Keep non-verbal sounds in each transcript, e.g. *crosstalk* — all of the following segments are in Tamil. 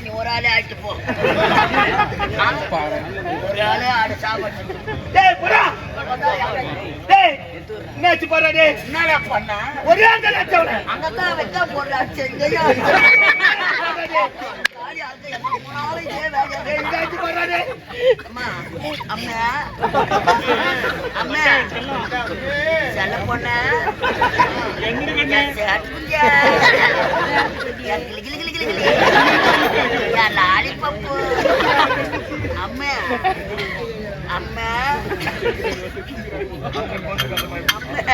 நீ ஒரு ஆளே ஆயிட்டு போ. ஒரு ஆளே ஆடு சாவடிச்சு டேய், போடா. டேய், என்னாச்சு பாருடா டேய். என்னடா பண்ண? ஒரே தான் அடிச்சவனே. அங்கதான் வைக்க போடுற செல்ல பொண்ணு லாலிபப்பு. அம்மா அம்மா அம்மா.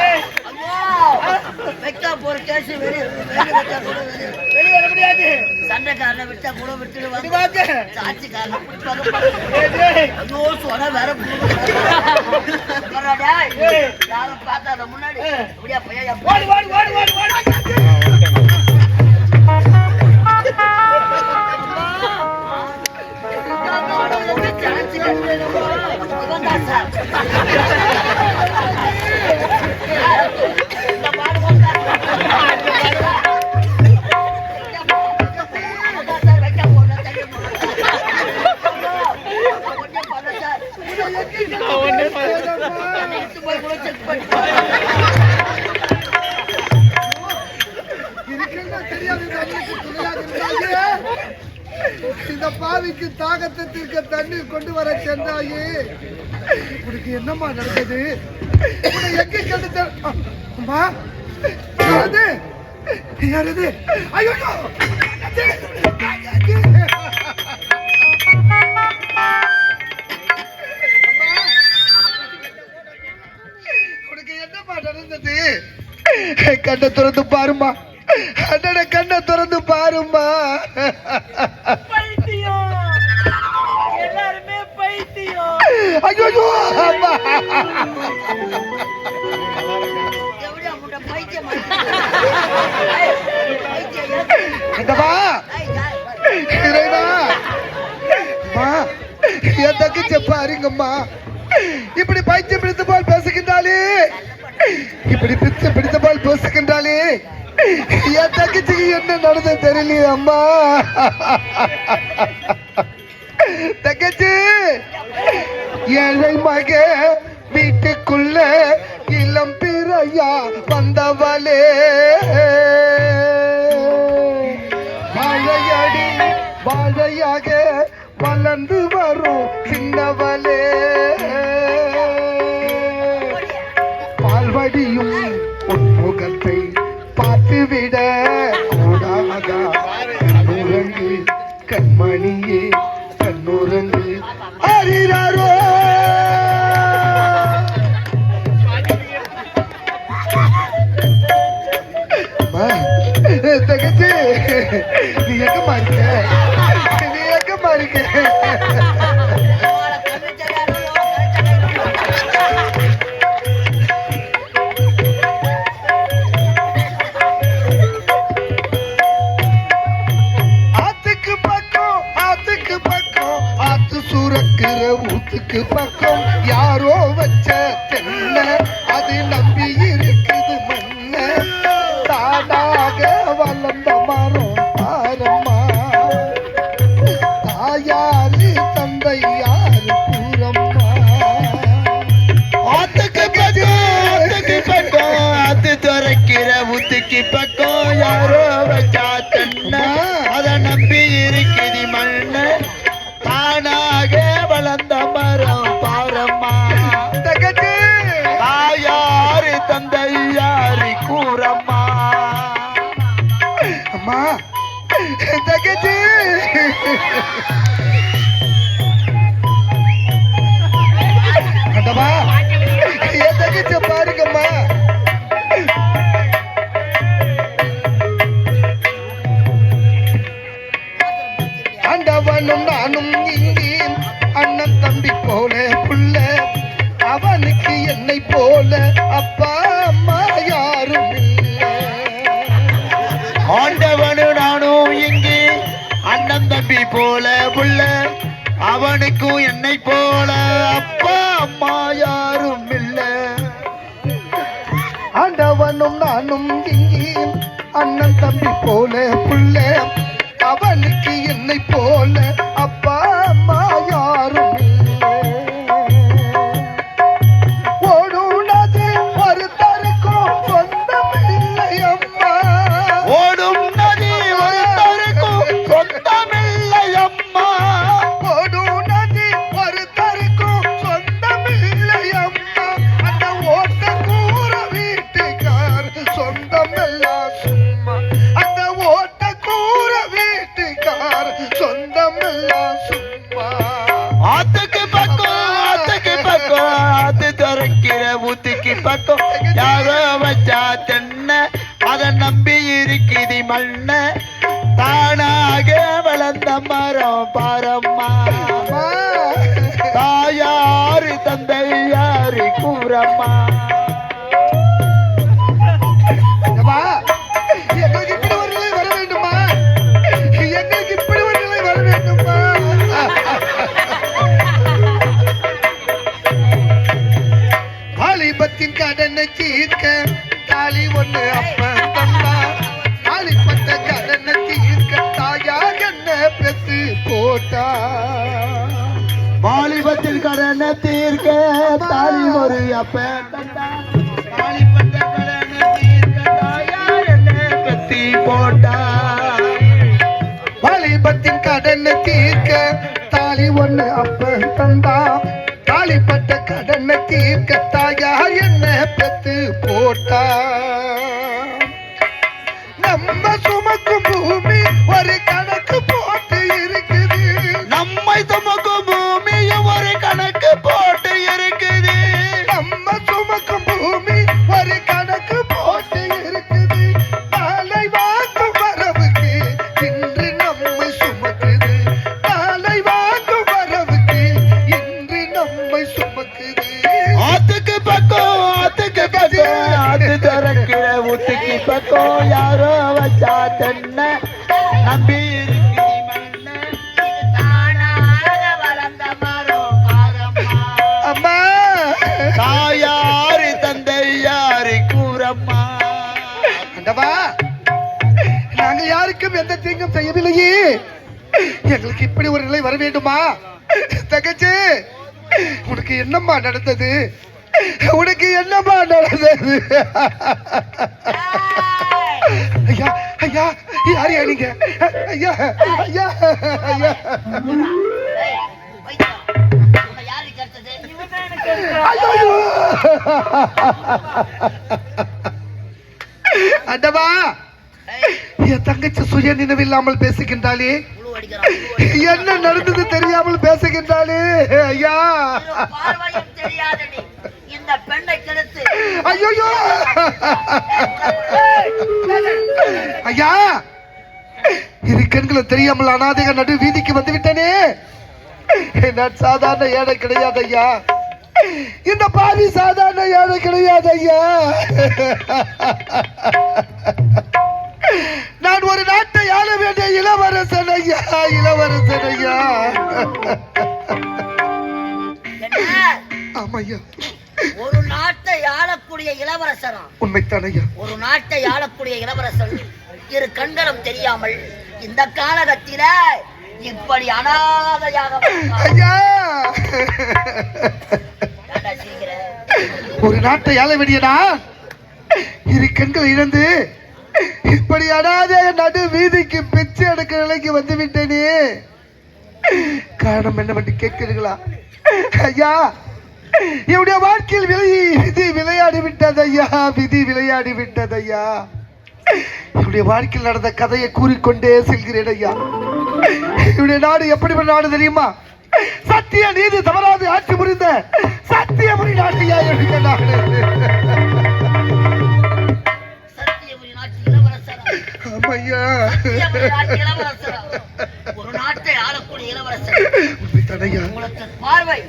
டேய். ஐயோ! வைக்கா போற கேஸ் வெளிய வச்சா கூட வெளிய. வெளிய வர முடியாது. சண்டைக்காரனை விட்டா கூட விட்டுடுவாங்க. சாட்சிக்காரனை. ஐயோ வேற. யாரும் முன்னாடி ஏய். அப்படியே பையா ஓடு, ஓடு, ஓடு, ஓடு, ஓடு. *laughs* இதுக்கெல்லாம் ஆவிக்கு தாகத்தை தீர்க்க தண்ணீர் கொண்டு வர சென்றாயே. உனக்கு என்னம்மா நடந்தது? உன்னை எங்க கண்டு அம்மா யாரது யாரது? ஐயோ! உனக்கு என்னம்மா நடந்தது? கண்ணை திறந்து பாருமா அண்ணட கண்ணை திறந்து பாருமா ஐயோ! இந்தமா இறைவா! என் தங்கச்சி பாருங்கம்மா. இப்படி பைத்தியம் பிடித்த போல் பேசுகின்றாளே. இப்படி பிச்சை பிடித்த போல் பேசுகின்றாளே. என் தங்கச்சிக்கு என்ன நடந்தது தெரியலையே அம்மா. தங்கச்சி ஏழை மகே வீட்டுக்குள்ள இளம் பிறையா வந்தவளே. வாழையடி வாழையாக வளர்ந்து வரும் சின்னவளே. நீ எங்கம்மா இருக்க? நீ எங்கம்மா இருக்க? ஆத்துக்கு பக்கம் ஆத்து சுரக்கிற ஊத்துக்கு பக்கம். அம்மா. தங்கச்சி. அண்டமா என் தகச்ச பாருங்கம்மா. ஆண்டவனும் நானும் இங்கே அண்ணன் தம்பி போல புள்ள. அவனுக்கு என்னை போல அப்பா அம்மா. என்னை போல அப்பா அம்மா யாரும் இல்லை. ஆண்டவனும் நானும் இங்கேயும் அண்ணன் தம்பி போல புள்ள அவனுக்கு என்னை போல. பக்கம் யாரோ வச்சா தென்ன அதை நம்பி இருக்குது மண்ண. தானாக வளர்ந்த மரம் பாரம்மா. வாலிபத்தில் கடனை தீர்க்க தாலி ஒரு அப்ப தந்தா. கடனை தீர்க்க தாயார் என்ன கத்தி போட்டா. வாலிபத்தின் கடனை தீர்க்க தாலி ஒண்ணு அப்ப தந்தா. தாலிப்பட்ட கடனை தீர்க்க தாயா என்ன பெத்து போட்டா. நம்ம சுமக்கும் பூமி ஒரு கணக்கு தீங்கும் எங்களுக்கு இப்படி ஒரு நிலை வர வேண்டுமா தகச்சு உனக்கு என்னம்மா நடந்தது? உனக்கு என்னம்மா நடந்தது? ஐயா ஐயா யாரையா நீங்க? ஐயா ஐயா ஐயா. ஏய், என் தங்கச்சி சுய நினைவில்லாமல் பேசுகின்றாளே. என்ன நடந்தது தெரியாமல் பேசுகின்றாளே? ஐயா. இந்த பெண்ணை கெடுத்து ஐயோ. ஐயா இரு கண்களை தெரியாமல் அனாதைக நடு வீதிக்கு வந்து விட்டனே. நான் சாதாரண ஏழை கிடையாது ஐயா. இந்த பாவி சாதாரண ஏழை கிடையாது ஐயா. இளவரசன் ஐயா என்ன? ஆமா ஐயா ஒரு நாட்டை ஆளக்கூடிய இளவரசனா? உண்மைத்தான் ஐயா ஒரு நாட்டை ஆளக்கூடிய இளவரசன் இரு கண்களும் தெரியாமல் இந்த காலகத்தில இப்படி அனாதையாக. ஐயா? ஒரு நாட்டை ஆள வேண்டியனா? இரு கண்கள் இழந்து இப்படி அனாதை நடு வீதிக்கு பிச்சு எடுக்கிற நிலைக்கு வந்து விட்டேனே காரணம் பண்ணி கேட்கிறீர்களா? ஐயா என்னுடைய வாழ்க்கையில் விலை விதி விளையாடி விட்டது ஐயா விதி விளையாடி விட்டது ஐயா. என்னுடைய வாழ்க்கையில் நடந்த கதையை கூறிக்கொண்டே செல்கிறேன் ஐயா. என்னுடைய நாடு எப்படிப்பட்ட நாடு தெரியுமா? சத்திய நீதி தவறாது ஆட்சி புரிந்த சத்தியபுரி ஐயா என்னுடைய நாடு இளவரசரா ஒரு நாட்டை ஆளக்கூடிய இளவரசர் தடையா? உங்களுக்கு பார்வை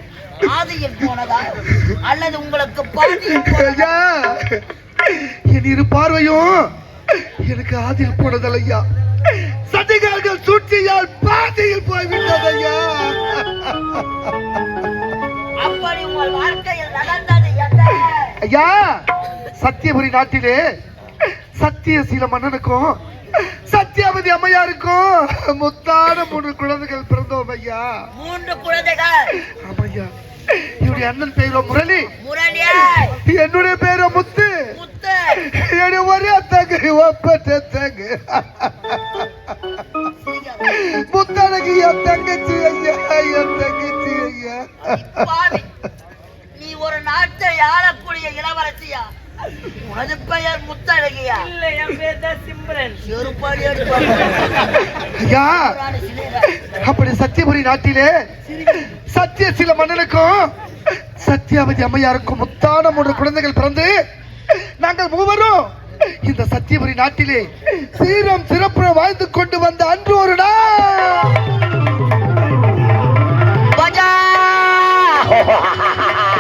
ஆதியில் போனதா அல்லது உங்களுக்கு பாதியில் ஐயா என் இரு பார்வையும் எனக்கு ஆதில் போனதல்லையா? சதிகார்கள் உங்கள் சூழ்ச்சியால் பாதையில் போய்விட்டது ஐயா அப்படி உங்கள் வாழ்க்கையில் நடந்தது ஐயா சத்தியபுரி நாட்டிலே சத்தியசீல மன்னனுக்கும் சத்தியாவதி அம்மையாருக்கும் முத்தான மூணு குழந்தைகள் பிறந்தோம் ஐயா. மூன்று குழந்தைகள். ஆமையா இவருடைய அண்ணன் பெயரோ முரளி? என்னுடைய பேரோ முத்து? முத்து. என்னுடைய ஒரே தங்கு ஒப்பற்ற தங்கு முத்தனக்கு என் தங்கச்சி ஐயா என் தங்கச்சி ஐயா. பாவி நீ ஒரு நாட்டை ஆளக்கூடிய இளவரசியா? அது பெயர் முத்தழகியா? ஐயா அப்படி சத்தியபுரி நாட்டிலே சத்திய சில மன்னனுக்கும் சத்தியாவதி அம்மையாருக்கும் முத்தான மூன்று குழந்தைகள் பிறந்து நாங்கள் மூவரும் இந்த சத்தியபுரி நாட்டிலே சீரம் சிறப்புற வாழ்ந்து கொண்டு வந்த அன்று ஒரு நாள்.